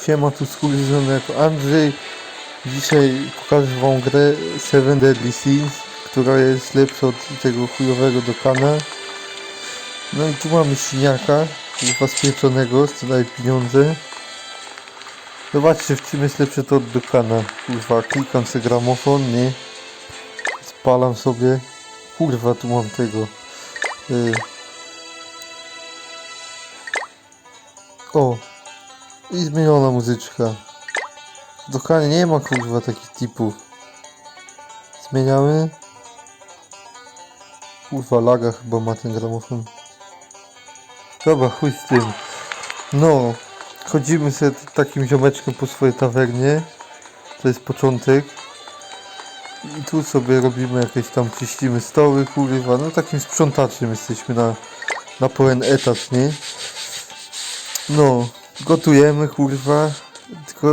Siema, tu skórzony jako Andrzej. Dzisiaj pokażę wam grę Seven Deadly Sins, która jest lepsza od tego chujowego Dokana. No i tu mamy siniaka, chyba spieczonego, co daje pieniądze. Zobaczcie, w czym jest lepsze to od Dokana. Kurwa, klikam sobie gramofon, nie? Spalam sobie. Kurwa, tu mam tego. Y... O, i zmieniona muzyczka. W Dokanie nie ma kurwa takich typów. Zmieniamy. Kurwa laga chyba ma ten gramofon. Dobra, chuj z tym. No, chodzimy sobie takim ziomeczkiem po swojej tawernie. To jest początek. I tu sobie robimy jakieś tam, czyścimy stoły, kurwa. No takim sprzątaczem jesteśmy na, na pełen etat, nie? No, Gotujemy, kurwa. Tylko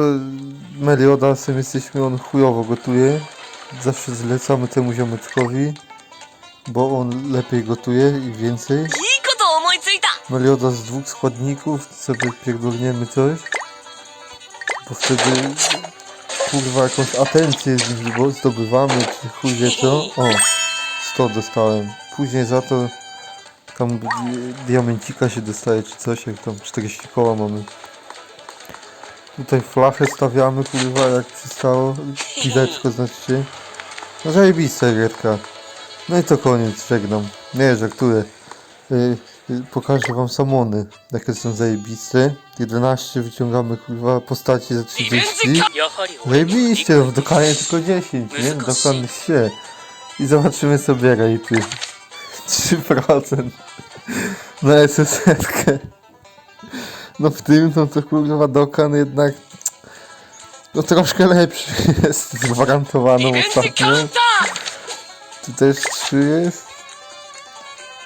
Meliodasem jesteśmy, on chujowo gotuje. Zawsze zlecamy temu ziomeczkowi, bo on lepiej gotuje i więcej. Meliodas z dwóch składników, sobie pierdolniemy coś. Bo wtedy kurwa jakąś atencję zdobywamy, czy chuj wie co. O, 100 dostałem. Później za to tam diamencika się dostaje czy coś, jak tam 40 koła mamy. Tutaj flachę stawiamy, kurwa, jak przystało. Pideczko znaczy. No zajebista gierka. No i to koniec, żegnam. Nie, żartuję. Yy, yy, pokażę wam samony, jakie są zajebiste. 11 wyciągamy, kurwa, postaci za 30. Zajebiście, no, w dokanie tylko 10, nie? Dokładnie się. I zobaczymy sobie rejty. 3% na ss -kę. No w tym no to kurwa Dokan jednak no troszkę lepszy jest zgwarantowaną ostatnio. Tu też 3 jest.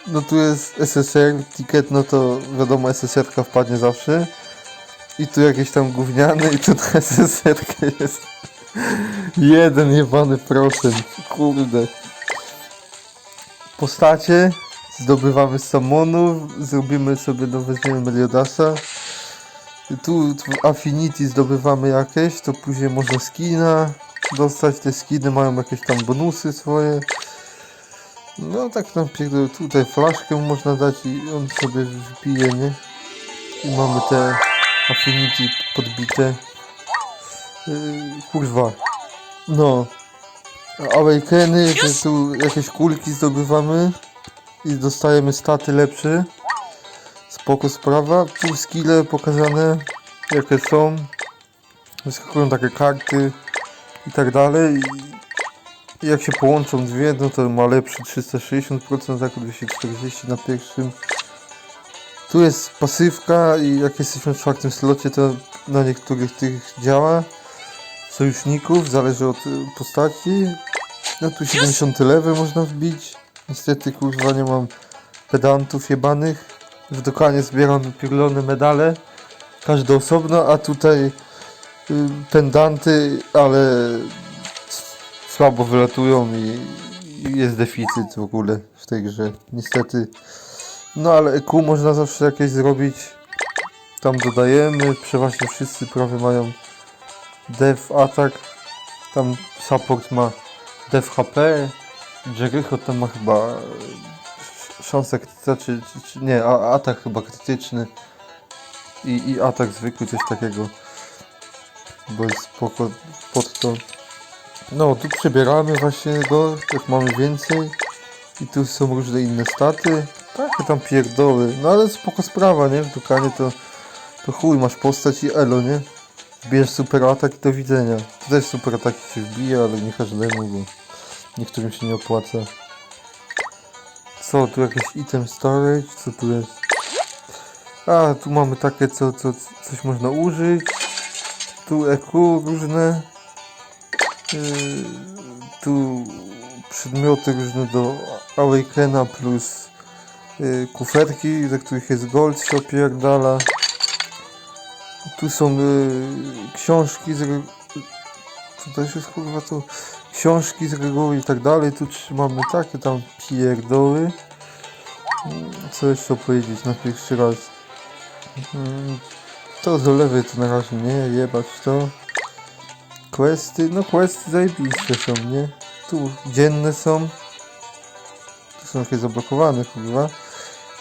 No tu jest SSR, ticket, no to wiadomo SSR wpadnie zawsze. I tu jakieś tam gówniane i tu na SSR jest jeden jebany procent. Kurde. Postacie zdobywamy samonów, zrobimy sobie, no weźmiemy Meliodasa. Tu w Affinity zdobywamy jakieś, to później można skina dostać. Te skiny mają jakieś tam bonusy swoje. No tak nam pierdolę, tutaj flaszkę można dać i on sobie wypije, nie? I mamy te Affinity podbite. Yy, kurwa. No. Awakeny, że tu jakieś kulki zdobywamy i dostajemy staty lepsze. Spoko sprawa. Tu skille pokazane, jakie są. Wyskakują takie karty i tak dalej. I jak się połączą dwie, no to ma lepszy 360%, jako 240 na pierwszym. Tu jest pasywka i jak jesteśmy w czwartym slocie, to na niektórych tych działa. Sojuszników, zależy od y, postaci. No tu 70 lewy można wbić. Niestety kurwa nie mam pedantów jebanych. W dokanie zbieram pierdolone medale. Każdy osobno, a tutaj y, pendanty, ale słabo wylatują i, i jest deficyt w ogóle w tej grze. Niestety. No ale EQ można zawsze jakieś zrobić. Tam dodajemy. Przeważnie wszyscy prawie mają dev attack. Tam support ma dev HP. Jericho tam ma chyba e, sz- szansę krytyczną, czy, czy, czy nie, a, atak chyba krytyczny. I, I atak zwykły, coś takiego. Bo jest spoko pod to. No, tu przebieramy właśnie go, jak mamy więcej. I tu są różne inne staty. Takie tam pierdoły. No ale spoko sprawa, nie? W Dukanie to, to chuj, masz postać i elo, nie? Bierz super atak do widzenia. Tu też super ataki się wbija, ale nie każdemu, bo niektórym się nie opłaca. Co, tu jakieś item storage? Co tu jest? A, tu mamy takie, co, co, coś można użyć. Tu EQ różne. Yy, tu przedmioty różne do Awakena plus yy, kuferki, za których jest gold się opierdala. Tu są yy, książki z Tu też jest kurwa to książki z reguły i tak dalej. Tu trzymamy takie tam pierdoły. Mm, Co jeszcze powiedzieć na pierwszy raz? Mm, To do lewej to na razie nie, jebać to. Questy, no questy zajebiste są, nie? Tu dzienne są. Tu są jakieś zablokowane chyba.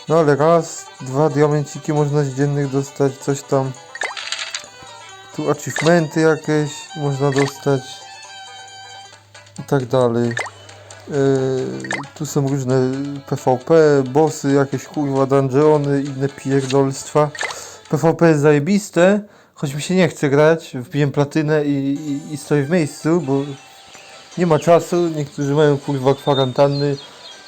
No ale raz, dwa diamenciki można z dziennych dostać, coś tam. Tu achievementy jakieś można dostać. I tak dalej. Yy, tu są różne PvP, bossy, jakieś kurwa dungeony, inne pierdolstwa. PvP jest zajebiste, choć mi się nie chce grać. Wbiłem platynę i, i, i stoję w miejscu, bo nie ma czasu. Niektórzy mają kurwa kwarantanny,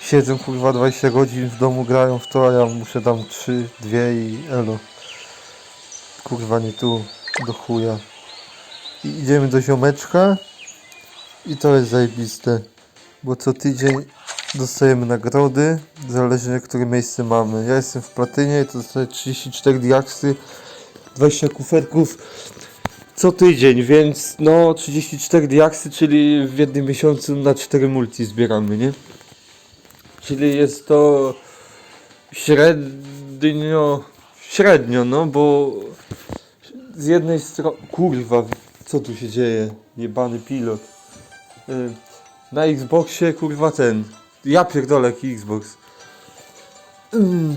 siedzą kurwa 20 godzin w domu, grają w to, a ja muszę tam 3, 2 i elo. Kurwa nie tu, do. I idziemy do ziomeczka i to jest zajebiste, bo co tydzień dostajemy nagrody, zależnie które miejsce mamy. Ja jestem w platynie i to dostaję 34 diaksy, 20 kuferków co tydzień, więc no 34 diaksy, czyli w jednym miesiącu na 4 multi zbieramy, nie? Czyli jest to średnio, średnio, no bo z jednej strony, kurwa, co tu się dzieje? Jebany pilot. Y, Na Xboxie, kurwa, ten. Ja pierdolę jaki Xbox. Ym,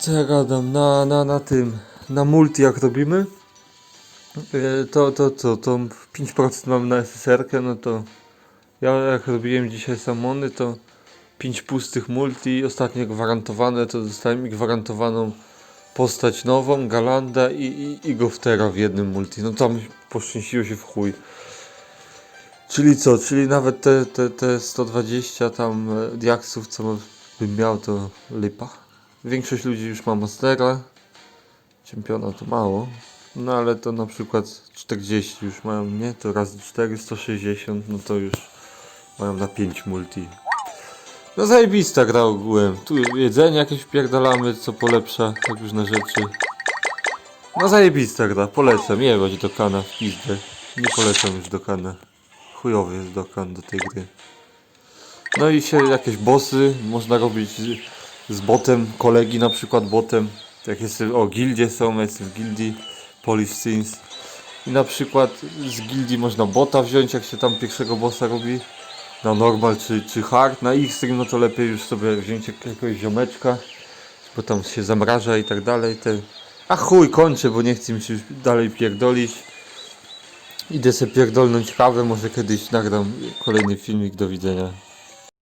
Co ja gadam? Na, na, na tym. Na multi jak robimy. y, To, to, to, to 5% mam na SSR-kę, no to ja jak robiłem dzisiaj samony, to 5 pustych multi, ostatnio gwarantowane, to dostałem i gwarantowaną postać nową, Galanda i, i, i Goftera w jednym multi. No tam poszczęściło się w chuj. Czyli co? Czyli nawet te, te, te 120 tam e, diaksów, co bym miał, to lipa. Większość ludzi już ma mastera. Czempiona to mało. No ale to na przykład 40 już mają, nie? To razy 4, 160, no to już mają na 5 multi. No zajebista gra ogółem. Tu jedzenie jakieś wpierdalamy, co polepsza różne rzeczy. No zajebista gra, polecam. Jebać do kana w pizdę. Nie polecam już do kana. Chujowy jest dokan do tej gry. No i się jakieś bossy można robić z, z botem, kolegi na przykład botem. Jak jest, o gildzie są, jestem w gildii Polish Sins. I na przykład z gildii można bota wziąć, jak się tam pierwszego bossa robi. Na normal czy, czy hard. Na Xtreme no to lepiej już sobie wziąć jak- jakiegoś ziomeczka. Bo tam się zamraża i tak dalej. Te... A chuj, kończę, bo nie chcę mi się już dalej pierdolić. Idę sobie pierdolnąć kawę, może kiedyś nagram kolejny filmik, do widzenia.